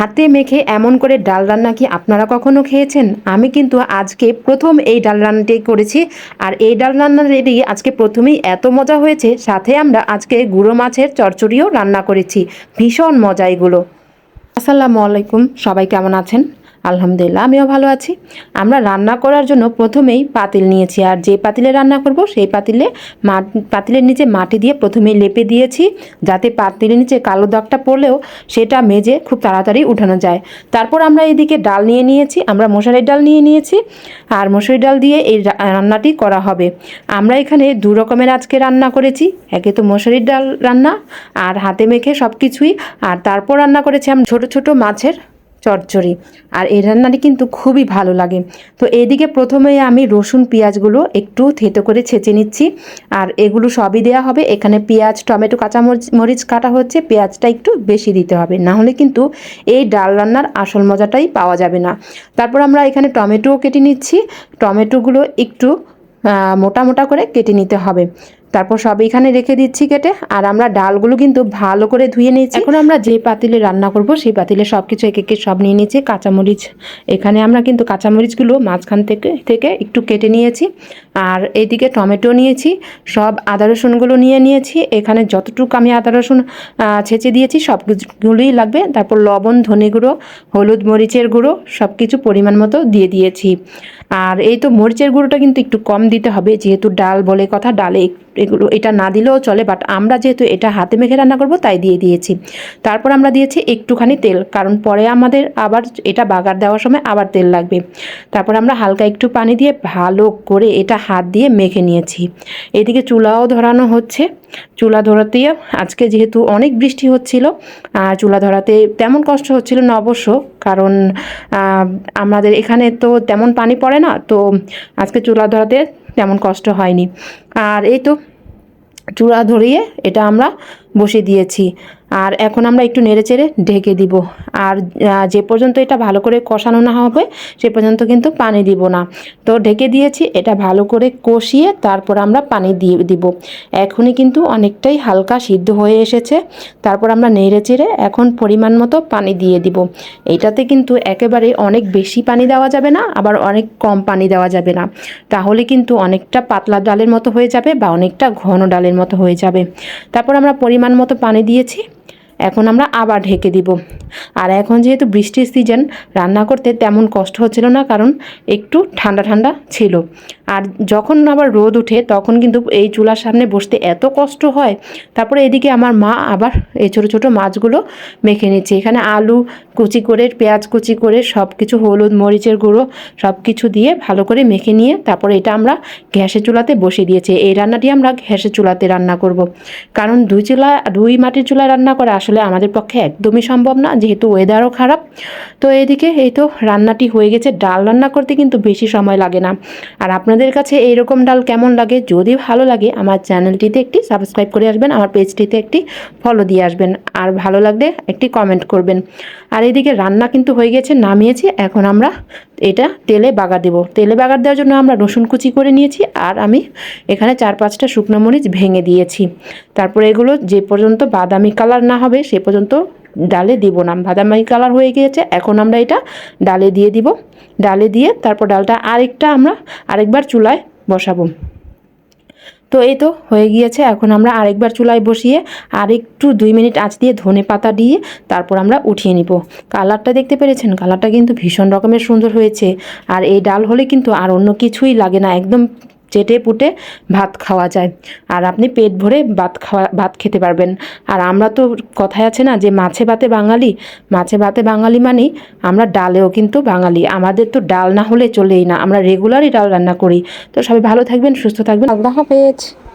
হাতে মেখে এমন করে ডাল রান্না কি আপনারা কখনো খেয়েছেন? আমি কিন্তু আজকে প্রথম এই ডাল রান্নাটি করেছি আর এই ডাল রান্না রেডি আজকে প্রথমেই এত মজা হয়েছে, সাথে আমরা আজকে গুঁড়ো মাছের চরচড়িও রান্না করেছি। ভীষণ মজা এগুলো। আসসালামু আলাইকুম, সবাই কেমন আছেন? আলহামদুলিল্লাহ, আমিও ভালো আছি। আমরা রান্না করার জন্য প্রথমেই পাতিল নিয়েছি, আর যে পাতিলে রান্না করব সেই পাতিলে পাতিলের নিচে মাটি দিয়ে প্রথমেই লেপে দিয়েছি, যাতে পাতিলের নিচে কালো দাগটা পড়লেও সেটা মেজে খুব তাড়াতাড়ি উঠানো যায়। তারপর আমরা এদিকে ডাল নিয়ে নিয়েছি, আমরা মশারির ডাল নিয়ে নিয়েছি, আর মশারির ডাল দিয়ে এই রান্নাটি করা হবে। আমরা এখানে দু রকমের আজকে রান্না করেছি, একে তো মশারির ডাল রান্না, আর হাতে মেখে সব কিছুই আর তারপর রান্না করেছি আমি ছোট ছোট মাছের চচ্চড়ি। আর এই রান্নাটি কিন্তু খুবই ভালো লাগে। তো এদিকে প্রথমে আমি রসুন, পেঁয়াজগুলো একটু থেতো করে ছেঁচে নিচ্ছি। আর এগুলো সবই দেওয়া হবে। এখানে পেঁয়াজ, টমেটো কাঁচা মরিচ কাটা হচ্ছে। পেঁয়াজটা একটু বেশি দিতে হবে। না হলে কিন্তু এই ডাল রান্নার আসল মজাটাই পাওয়া যাবে না। তারপর আমরা এখানে টমেটোও কেটে নিচ্ছি। টমেটোগুলো একটু মোটা মোটা করে কেটে নিতে হবে। তারপর সব এখানে রেখে দিচ্ছি কেটে, আর আমরা ডালগুলো কিন্তু ভালো করে ধুয়ে নিয়েছি। এখন আমরা যে পাতিলে রান্না করব, সেই পাতিলে সব কিছু এক একে সব নিয়ে নিয়েছি। কাঁচামরিচ, এখানে আমরা কিন্তু কাঁচামরিচগুলো মাঝখান থেকে থেকে একটু কেটে নিয়েছি। আর এইদিকে টমেটো নিয়েছি, সব আদা রসুনগুলো নিয়ে নিয়েছি। এখানে যতটুকু আমি আদা রসুন ছেঁচে দিয়েছি, সবগুলোই লাগবে। তারপর লবণ, ধনে গুঁড়ো, হলুদ মরিচের গুঁড়ো সব কিছু পরিমাণ মতো দিয়ে দিয়েছি। আর এই তো মরিচের গুঁড়োটা কিন্তু একটু কম দিতে হবে, যেহেতু ডাল বলে কথা, ডালে এগুলো, এটা না দিলেও চলে বাট আমরা যেহেতু এটা হাতে মেখে রান্না করব, তাই দিয়ে দিয়েছি। তারপর আমরা দিয়েছি একটুখানি তেল, কারণ পরে আমাদের আবার এটা বাগার দেওয়ার সময় আবার তেল লাগবে। তারপর আমরা হালকা একটু পানি দিয়ে ভালো করে এটা হাত দিয়ে মেখে নিয়েছি। এদিকে চুলাও ধরানো হচ্ছে। চুলা ধরাতে আজকে যেহেতু অনেক বৃষ্টি হচ্ছিল, আর চুলা ধরাতে তেমন কষ্ট হচ্ছিল না অবশ্য, কারণ আমাদের এখানে তো তেমন পানি পড়ে না, তো আজকে চুলা ধরাতে তেমন কষ্ট হয়নি। আর এই তো চুলা ধরিয়ে এটা আমরা বসে দিয়েছি। আর এখন আমরা একটু নেড়েচেড়ে ঢেকে দিব। আর যে পর্যন্ত এটা ভালো করে কষানো না হবে, সে পর্যন্ত কিন্তু পানি দিব না। তো ঢেকে দিয়েছি, এটা ভালো করে কষিয়ে তারপর আমরা পানি দিয়ে দিব। এখনই কিন্তু অনেকটাই হালকা সিদ্ধ হয়ে এসেছে। তারপর আমরা নেড়েচেড়ে এখন পরিমাণ মতো পানি দিয়ে দিব। এইটাতে কিন্তু একেবারে অনেক বেশি পানি দেওয়া যাবে না, আবার অনেক কম পানি দেওয়া যাবে না। তাহলে কিন্তু অনেকটা পাতলা ডালের মতো হয়ে যাবে বা অনেকটা ঘন ডালের মতো হয়ে যাবে। তারপর আমরা পরিমাণ মতো পানি দিয়েছি। এখন আমরা আবার ঢেকে দিব। আর এখন যেহেতু বৃষ্টির সিজন রান্না করতে তেমন কষ্ট হচ্ছিল না কারণ একটু ঠান্ডা ঠান্ডা ছিল। আর যখন আবার রোদ উঠে তখন কিন্তু এই চুলার সামনে বসতে এত কষ্ট হয়। তারপরে এদিকে আমার মা আবার এই ছোটো ছোটো মাছগুলো মেখে নিচ্ছে। এখানে আলু কুচি করে, পেঁয়াজ কুচি করে সব কিছু হলুদ, মরিচের গুঁড়ো সব কিছু দিয়ে ভালো করে মেখে নিয়ে তারপরে এটা আমরা গ্যাসের চুলাতে বসিয়ে দিয়েছি। এই রান্নাটি আমরা গ্যাসের চুলাতে রান্না করব। কারণ দুই চুলা, দুই মাটির চুলায় রান্না করা আসলে আমাদের পক্ষে একদমই সম্ভব না, যেহেতু ওয়েদারও খারাপ। তো এদিকে এই তো রান্নাটি হয়ে গেছে, ডাল রান্না করতে কিন্তু বেশি সময় লাগে না। আর আপনাদের কাছে এইরকম ডাল কেমন লাগে, যদি ভালো লাগে, আমার চ্যানেলটিতে একটি সাবস্ক্রাইব করে আসবেন, আমার পেজটিতে একটি ফলো দিয়ে আসবেন। আর ভালো লাগলে একটি কমেন্ট করবেন। আর এদিকে রান্না কিন্তু হয়ে গেছে, নামিয়েছি, এখন আমরা এটা তেলে বাগার দেব। তেলে বাগার দেওয়ার জন্য আমরা রসুন কুচি করে নিয়েছি আর আমি এখানে চার পাঁচটা শুকনো মরিচ ভেঙে দিয়েছি। তারপরে এগুলো যে পর্যন্ত বাদামি কালার না হবে সে পর্যন্ত ডালে দিব না। বাদামি কালার হয়ে গিয়েছে, এখন আমরা এটা ডালে দিয়ে দিব। ডালে দিয়ে তারপর ডালটা আরেকটা আমরা আরেকবার চুলায় বসাবো। তো এই তো হয়ে গিয়েছে। এখন আমরা আরেকবার চুলায় বসিয়ে আরেকটু দুই মিনিট আঁচ দিয়ে ধনে পাতা দিয়ে তারপর আমরা উঠিয়ে নিব। কালারটা দেখতে পেরেছেন? কালারটা কিন্তু ভীষণ রকমের সুন্দর হয়েছে। আর এই ডাল হলে কিন্তু আর অন্য কিছুই লাগে না। একদম চেটে পুটে ভাত খাওয়া যায়। আর আপনি পেট ভরে ভাত খাওয়া, ভাত খেতে পারবেন। আর আমরা তো কথায় আছে না যে মাছে ভাতে বাঙালি, মাছে ভাতে বাঙালি মানেই আমরা ডালেও কিন্তু বাঙালি। আমাদের তো ডাল না হলে চলেই না। আমরা রেগুলারই ডাল রান্না করি। তো সবাই ভালো থাকবেন, সুস্থ থাকবেন। আল্লাহ হাফেজ।